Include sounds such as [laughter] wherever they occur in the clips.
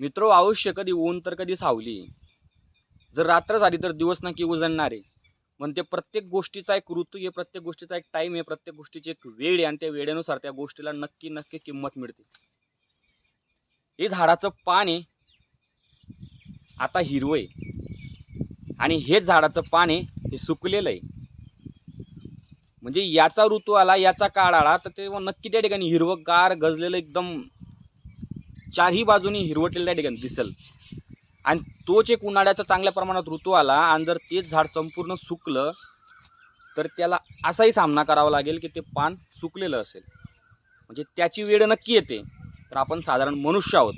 मित्र आयुष्य कधी ऊन तर कधी सावली. जर रात्र झाली तर दिवस नक्की उजळणारे. पण ते प्रत्येक गोष्टीचा एक ऋतू आहे प्रत्येक गोष्टीचा एक टाइम आहे प्रत्येक गोष्टीची एक वेळ आहे आणि त्या वेळेनुसार त्या गोष्टीला नक्की नक्की किंमत मिळते. हे झाडाचं पान आहे. आता हिरवं आहे. आणि हेच झाडाचं पान आहे हे सुकलेलं आहे. म्हणजे याचा ऋतू आला याचा काळ आला तर ते नक्की त्या ठिकाणी हिरवंगार गजलेलं एकदम चारही बाजूनी हिरवटलेलं त्या ठिकाणी दिसेल. आणि तोच एक उन्हाळ्याचा चांगल्या प्रमाणात ऋतू आला आणि जर तेच झाड संपूर्ण सुकलं तर त्याला असाही सामना करावा लागेल की ते पान सुकलेलं असेल. म्हणजे त्याची वेळ नक्की येते. तर आपण साधारण मनुष्य आहोत.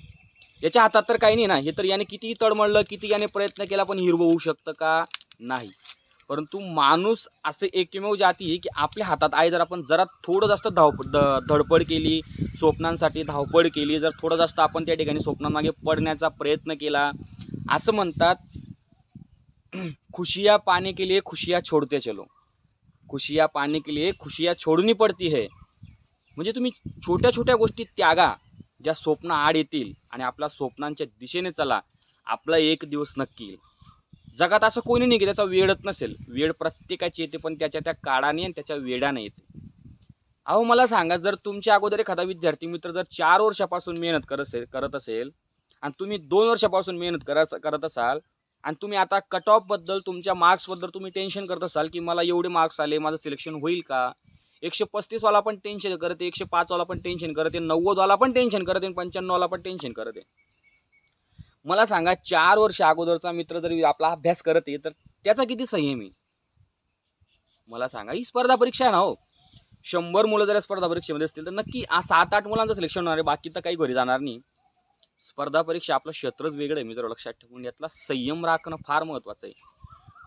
याच्या हातात तर काही नाही ना. हे तर याने कितीही तडमळलं किती याने प्रयत्न केला पण हिरवं होऊ शकतं का? नाही. परंतु माणूस असे एकमेव जाती आहे की आपल्या हातात आहे. जर आपण जरा थोडं जास्त धावप द धडपड केली स्वप्नांसाठी धावपळ केली जर थोडं जास्त आपण त्या ठिकाणी स्वप्नांमागे पडण्याचा प्रयत्न केला असं म्हणतात खुशिया पाने के लिए खुशिया छोड़ते चलो. खुशिया पाने के लिए खुशिया छोडणी पडती है. म्हणजे तुम्ही छोट्या छोट्या गोष्टी त्यागा ज्या स्वप्न आड येतील आणि आपल्या स्वप्नांच्या दिशेने चला. आपला एक दिवस नक्की येईल. जगात असं कोणी नाही की त्याचा वेळच नसेल. वेळ प्रत्येकाची येते पण त्याच्या त्या काळाने आणि त्याच्या वेळाने येते. अहो मला सांगा जर तुमच्या अगोदर एखादा विद्यार्थी मित्र जर चार वर्षापासून मेहनत करत असेल करत असेल आणि तुम्ही दोन वर्षापासून मेहनत करा करत असाल आणि तुम्ही आता कट ऑफबद्दल तुमच्या मार्क्सबद्दल तुम्ही टेन्शन करत असाल की मला एवढे मार्क्स आले माझं सिलेक्शन होईल का? एकशे पस्तीसवाला पण टेन्शन करते एकशे पाचवाला पण टेन्शन करते नव्वदवाला पण टेन्शन करते पंच्याण्णवला पण टेन्शन करते. आहे मला सांगा चार वर्ष अगोदरचा मित्र जर आपला अभ्यास करत आहे तर त्याचा किती संयम आहे? मला सांगा ही स्पर्धा परीक्षा आहे ना हो. शंभर मुलं जर स्पर्धा परीक्षेमध्ये असतील तर नक्की सात आठ मुलांचं सिलेक्शन होणार आहे बाकी तर काही घरी जाणार नाही. स्पर्धा परीक्षा आपलं क्षेत्रच वेगळं आहे मी जर लक्षात ठेवून यातला संयम राखणं फार महत्त्वाचं आहे.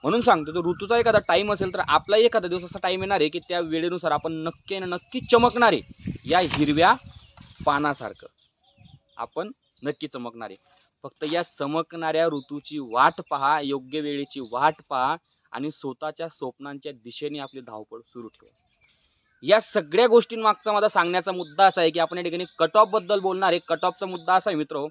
म्हणून सांगतो जर ऋतूचा एखादा टाईम असेल तर आपला एखादा दिवस असा टाईम येणार आहे की त्या वेळेनुसार आपण नक्की आणि नक्की चमकणार आहे या हिरव्या पानासारखं. आपण नक्की चमकणार आहे. फक्त या चमकणाऱ्या ऋतूची वाट पहा योग्य वेळेची वाट पहा आणि स्वतःच्या स्वप्नांच्या दिशेने आपली धावपळ सुरू ठेवा. या सगळ्या गोष्टींमागचा माझा सांगण्याचा मुद्दा असा आहे की आपण या ठिकाणी कट ऑफबद्दल बोलणार आहे. कट ऑफचा मुद्दा असा आहे मित्र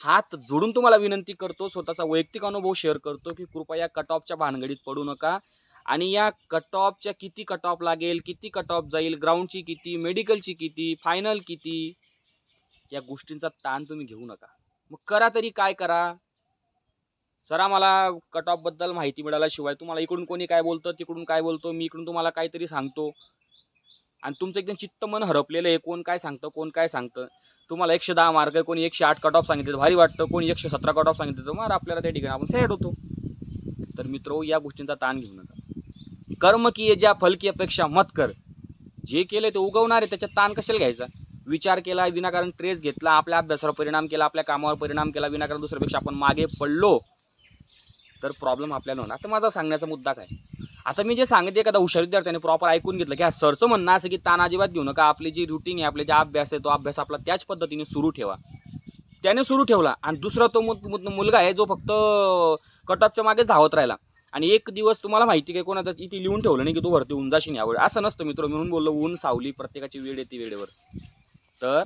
हात जोडून तुम्हाला विनंती करतो स्वतःचा वैयक्तिक अनुभव शेअर करतो की कृपया कट ऑफच्या भानगडीत पडू नका आणि या कट ऑफच्या किती कट ऑफ लागेल किती कट ऑफ जाईल ग्राउंडची किती मेडिकलची किती फायनल किती या गोष्टींचा ताण तुम्ही घेऊ नका. मग करा तरी काय करा. सर आम्हाला कट ऑफबद्दल माहिती मिळाल्याशिवाय तुम्हाला इकडून कोणी काय बोलतं तिकडून काय बोलतो मी इकडून तुम्हाला काहीतरी सांगतो. आणि तुमचं एकदम चित्त मन हरपलेलं आहे कोण काय सांगतं कोण काय सांगतं. तुम्हाला एकशे दहा मार्क आहे कोणी एकशे आठ कट ऑफ सांगितलं भारी वाटतं कोणी एकशे सतरा कट ऑफ सांगितलं तर मार आपल्याला त्या ठिकाणी आपण सॅड होतो. तर मित्र या गोष्टींचा ताण घेऊ नका. कर्म की ज्या फलकी अपेक्षा मत कर. जे केलं ते उगवणार आहे त्याच्यात ताण कशाला घ्यायचा? विचार केला विनाकारण ट्रेस घेतला आपल्या अभ्यासावर परिणाम केला आपल्या कामावर परिणाम केला विनाकारण दुसऱ्यापेक्षा आपण मागे पडलो तर प्रॉब्लेम आपल्याला होणार. तर माझा सांगण्याचा मुद्दा काय? आता मी जे सांगितले एखादा हुशार विद्यार्थ्याने प्रॉपर ऐकून घेतलं की हा सरचं म्हणणं असं की ताण अजिबात घेऊ नका आपली जी रुटीन आहे आपले जे अभ्यास आहे तो अभ्यास आपला त्याच पद्धतीने सुरू ठेवा. त्याने सुरू ठेवला आणि दुसरा तो मु- मुलगा आहे जो फक्त कटअपच्या मागेच धावत राहिला. आणि एक दिवस तुम्हाला माहिती काय कोणाचं इथे लिहून ठेवलं नाही की तू भरती होऊन जाशील यावेळी असं नसतं मित्र म्हणून बोललो ऊन सावली प्रत्येकाची वेळ येते वेळेवर. तर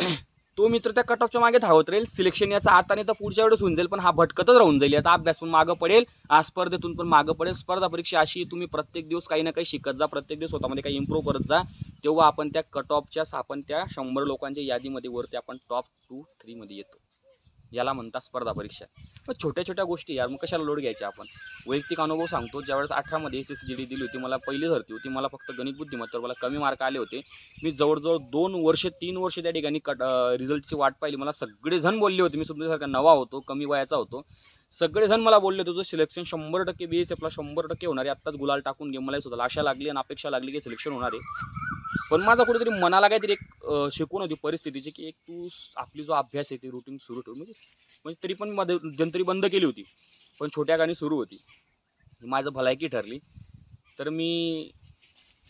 [clears throat] तो मित्र त्या कट ऑफच्या मागे धावत राहील. सिलेक्शन याचा हाताने तर पुढच्या वेळेस होऊन जाईल पण हा भटकतच राहून जाईल. याचा अभ्यास पण मागं पडेल. आज स्पर्धेतून पण मागं पडेल. स्पर्धा परीक्षा अशी तुम्ही प्रत्येक दिवस काही ना काही शिकत जा प्रत्येक दिवस स्वतःमध्ये काही इम्प्रूव्ह करत जा. तेव्हा आपण त्या कट ऑफच्या आपण त्या शंभर लोकांच्या यादीमध्ये वरती आपण टॉप टू थ्रीमध्ये येतो. याला म्हणतात स्पर्धा परीक्षा. मग छोट्या छोट्या गोष्टी यार मग कशाला लोड घ्यायच्या आपण? वैयक्तिक अनुभव सांगतो ज्यावेळेस अठरामध्ये एस एस जी डी दिली होती मला पहिली धरती होती मला फक्त गणित बुद्धिमत्तर मला कमी मार्क आले होते. मी जवळजवळ दोन वर्ष तीन वर्ष त्या ठिकाणी कट रिझल्टची वाट पाहिली. मला सगळेजण बोलले होते मी सुद्धा नवा होतो कमी वयाचा होतो. सगळेजण मला बोलले होते तुझं सिलेक्शन शंभर टक्के बी एस एफला शंभर टक्के होणार आहे आत्ताच गुलाल टाकून घे मला सुद्धा आशा लागली आणि अपेक्षा लागली की सिलेक्शन होणार आहे. पण माझा कुठेतरी मनाला काहीतरी एक शिकवण होती परिस्थितीची की एक तू आपली जो अभ्यास आहे ती रुटीन सुरू ठेव. म्हणजे म्हणजे तरी पण मध्ये मध्यंतरी बंद केली होती पण छोट्या गाणी सुरू होती. माझं भलायकी ठरली. तर मी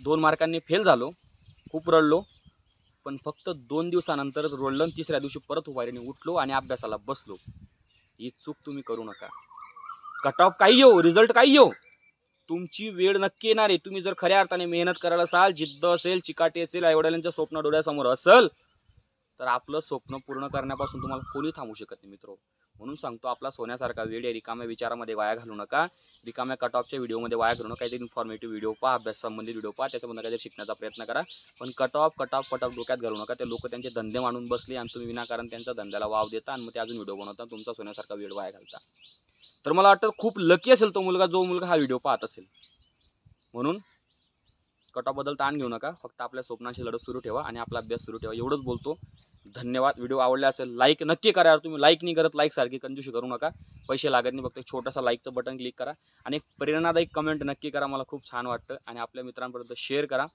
दोन मार्कांनी फेल झालो खूप रडलो पण फक्त दोन दिवसानंतर रडलं आणि तिसऱ्या दिवशी परत उभारीने उठलो आणि अभ्यासाला बसलो. ही चूक तुम्ही करू नका. कट ऑफ काही हो, येऊ रिझल्ट काही येऊ तुमची वेळ नक्की येणार आहे. तुम्ही जर खऱ्या अर्थाने मेहनत करायला असाल जिद्द असेल चिकाटी असेल आईवडिलांचं स्वप्न डोळ्यासमोर असेल तर आपलं स्वप्न पूर्ण करण्यापासून तुम्हाला कोणी थांबू शकत नाही मित्र. म्हणून सांगतो आपला सोन्यासारखा वेळ आहे रिकाम्या विचारामध्ये वाया घालू नका. रिकाम्या कट ऑफच्या व्हिडिओमध्ये वाया घालू नका. काहीतरी इन्फॉर्मेटिव्ह व्हिडिओ पहा अभ्यास संबंधित व्हिडिओ पहा. त्याच्याबद्दल काहीतरी शिकण्याचा प्रयत्न करा. पण cut off cut off cut off डोक्यात घालू नका. ते लोक त्यांचे धंदे मांडून बसले आणि तुम्ही विनाकारण त्यांच्या धंद्याला वाव देता आणि मग ते अजून व्हिडिओ बनवता तुमचा सोन्यासारखा वेळ वाया घालता. तर मला वाटतं खूप लकी असेल तो मुलगा जो मुलगा हा व्हिडिओ पाहत असेल. म्हणून कटाबद्दल ताण घेऊ नका. फक्त आपल्या स्वप्नाशी लढत सुरू ठेवा आणि आपला अभ्यास सुरू ठेवा. एवढंच बोलतो. धन्यवाद. व्हिडिओ आवडला असेल लाईक नक्की करा यार तुम्ही. लाईक नाही करत लाईक सारखी कंजूशी करू नका. पैसे लागत नाही फक्त एक छोटासा लाईकचं बटन क्लिक करा. आणि एक प्रेरणादायक कमेंट नक्की करा. मला खूप छान वाटतं. आणि आपल्या मित्रांपर्यंत शेअर करा.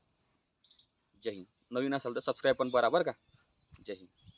जय हिंद. नवीन असेल तर सबस्क्राईब पण करा बरं का. जय हिंद.